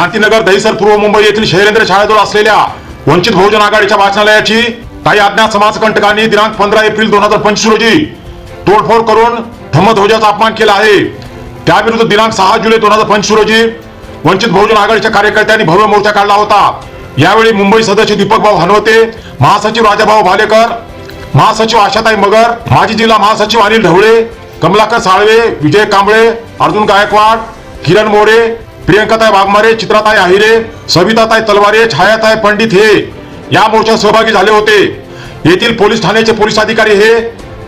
शांतीनगर दहिसर पूर्व मुंबई येथील शैलेंद्र शाळेजवळ असलेल्या वंचित बहुजन आघाडीच्या वाचनालयाची काही अज्ञात समाजकंटकांनी दिनांक पंधरा एप्रिल दोन हजार पंचवीस रोजी तोडफोड करून धम्मध्वजाचा अपमान केला आहे. त्याविरुद्ध दिनांक सहा जुलै दोन हजार पंचवीस रोजी वंचित बहुजन आघाडीच्या कार्यकर्त्यांनी भव्य मोर्चा काढला होता. यावेळी मुंबई सदस्य दीपक भाऊ हनवते महासचिव राजाभाऊ भालेकर महासचिव आशाताई मगर माजी जिल्हा महासचिव अनिल ढवळे कमलाकर साळवे विजय कांबळे अर्जुन गायकवाड किरण मोरे प्रियंकाताई वाघमारे चित्राताई आहिरे सविताताई तलवारे छायाताई पंडित हे या मोर्चात सहभागी झाले होते. येथील पोलीस ठाण्याचे पोलीस अधिकारी हे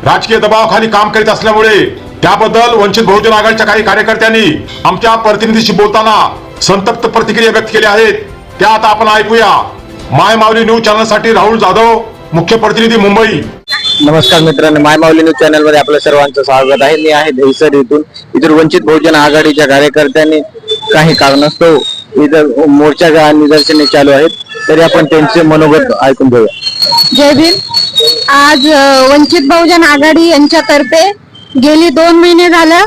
राजकीय दबावाखाली काम करीत असल्यामुळे त्याबद्दल वंचित बहुजन आघाडीच्या काही कार्यकर्त्यांनी आमच्या प्रतिनिधीशी बोलताना संतप्त प्रतिक्रिया व्यक्त केल्या आहेत. त्या आता आपण ऐकूया. माय माऊली न्यूज चॅनलसाठी राहुल जाधव मुख्य प्रतिनिधी मुंबई. नमस्कार मित्रांनो माय माऊली न्यूज चॅनलमध्ये आपल्या सर्वांचं स्वागत आहे. मी आहे दहिसर इथून. इथून वंचित बहुजन आघाडीच्या कार्यकर्त्यांनी काही कारणास्तव इथं मोर्चा निदर्शने चालू आहेत तरी आपण त्यांचे मनोगत ऐकून घेऊया. जय भीम. आज अ, वंचित बहुजन आघाडी यांच्यातर्फे गेली दोन महिने झालं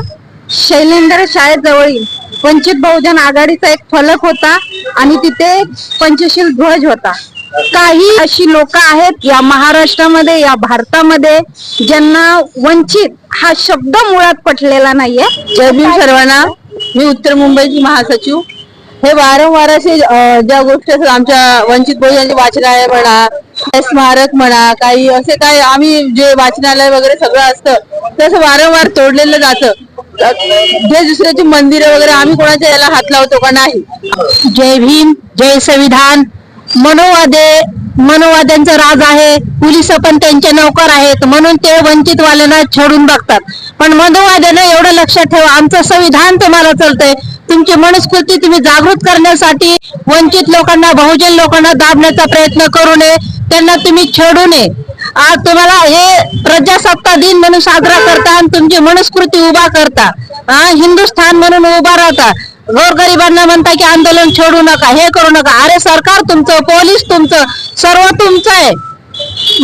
शैलेंद्र शाळेजवळील वंचित बहुजन आघाडीचा एक फलक होता आणि तिथे पंचशील ध्वज होता. काही अशी लोक आहेत या महाराष्ट्रामध्ये या भारतामध्ये ज्यांना वंचित हा शब्द मुळात पटलेला नाहीये. जय भीम सर्वांना. मी उत्तर मुंबईची महासचिव. हे वारंवार असे ज्या गोष्टी असतात आमच्या वंचित बहुजनचे वाचनालय म्हणा काही स्मारक म्हणा काही असे काही आम्ही जे वाचनालय वगैरे सगळं असतं तसं वारंवार तोडलेलं जातं. जे दुसऱ्याची मंदिरं वगैरे आम्ही कोणाच्या याला हात लावतो का नाही? जय भीम जय संविधान मनोवादे मनोवाद्यांचा राज आहे पोलीस पण त्यांचे नौकर आहेत म्हणून ते वंचित वाल्यांना छेडून बघतात. पण मनोवाद्यानं एवढं लक्षात ठेवा आमचं संविधान तुम्हाला चालतंय. तुमची मनस्कृती तुम्ही जागृत करण्यासाठी वंचित लोकांना बहुजन लोकांना दाबण्याचा प्रयत्न करू नये त्यांना तुम्ही छेडू नये. आज तुम्हाला हे प्रजासत्ता दिन म्हणून साजरा करता आणि तुमची मनस्कृती उभा करता. हा हिंदुस्थान म्हणून उभा राहता. गोरगरिबांना म्हणता की आंदोलन छोडू नका हे करू नका. अरे सरकार तुमचं पोलीस तुमचं सर्व तुमचं आहे.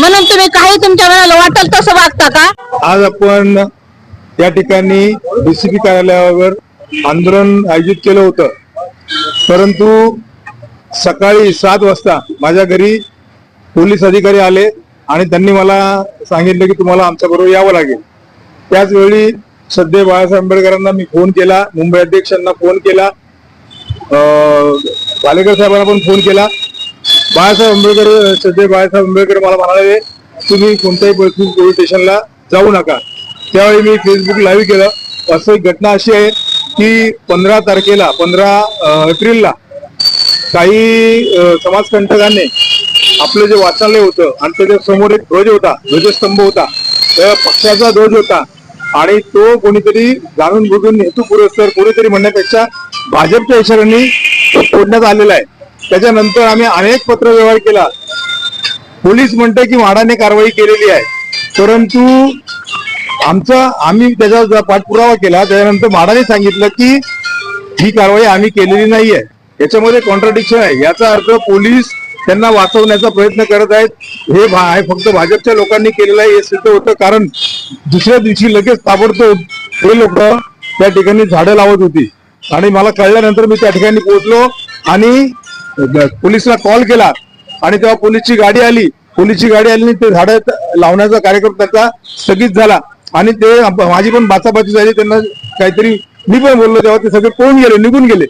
म्हणून तुम्ही काही तुमच्या मनाला वाटेल तसं वागता का? आज आपण या ठिकाणी डीसीपी कार्यालयावर आंदोलन आयोजित केलं होतं. परंतु सकाळी सात वाजता माझ्या घरी पोलीस अधिकारी आले आणि त्यांनी मला सांगितलं की तुम्हाला आमच्याबरोबर यावं लागेल. त्याचवेळी सध्या बाळासाहेब आंबेडकरांना मी फोन केला मुंबई अध्यक्षांना फोन केला पालेकर साहेबांना पण फोन केला. बाळासाहेब आंबेडकर सध्या बाळासाहेब आंबेडकर मला म्हणाले तुम्ही कोणत्याही परिस्थितीत पोलीस स्टेशनला जाऊ नका. त्यावेळी मी फेसबुक लाईव्ह केलं. असं एक घटना अशी आहे की पंधरा तारखेला पंधरा एप्रिलला काही समाजकंटकांनी आपलं जे वाचनालय होतं आणि त्याच्यासमोर एक ध्वज होता ध्वजस्तंभ होता. त्या पक्षाचा ध्वज होता. आणि तो कोणीतरी जाणून बुजून हेतू पुरस्कार कोणीतरी म्हणण्यापेक्षा भाजपच्या इशाऱ्यांनी फोडण्यात आलेला आहे. त्याच्यानंतर आम्ही अनेक पत्र व्यवहार केला. पोलीस म्हणते की म्हाडाने कारवाई केलेली आहे. परंतु आमचा आम्ही त्याचा पाठपुरावा केला त्याच्यानंतर म्हाडाने सांगितलं की ही कारवाई आम्ही केलेली नाहीये. याच्यामध्ये कॉन्ट्राडिक्शन आहे. याचा अर्थ पोलीस त्यांना वाचवण्याचा प्रयत्न करत आहेत. हे फक्त भाजपच्या लोकांनी केलेलं आहे हे सिद्ध होतं. कारण दुसऱ्या दिवशी लगेच ताबडतोब हे लोक त्या ठिकाणी झाडं लावत होती. आणि मला कळल्यानंतर मी त्या ठिकाणी पोहोचलो आणि पोलिसला कॉल केला. आणि तेव्हा पोलीसची गाडी आली. पोलीसची गाडी आली आणि ते झाडं लावण्याचा कार्यक्रम त्याचा स्थगित झाला. आणि ते माझी पण बाचाबाची झाली. त्यांना काहीतरी मी पण बोललो तेव्हा ते सगळे पळून गेले निघून गेले.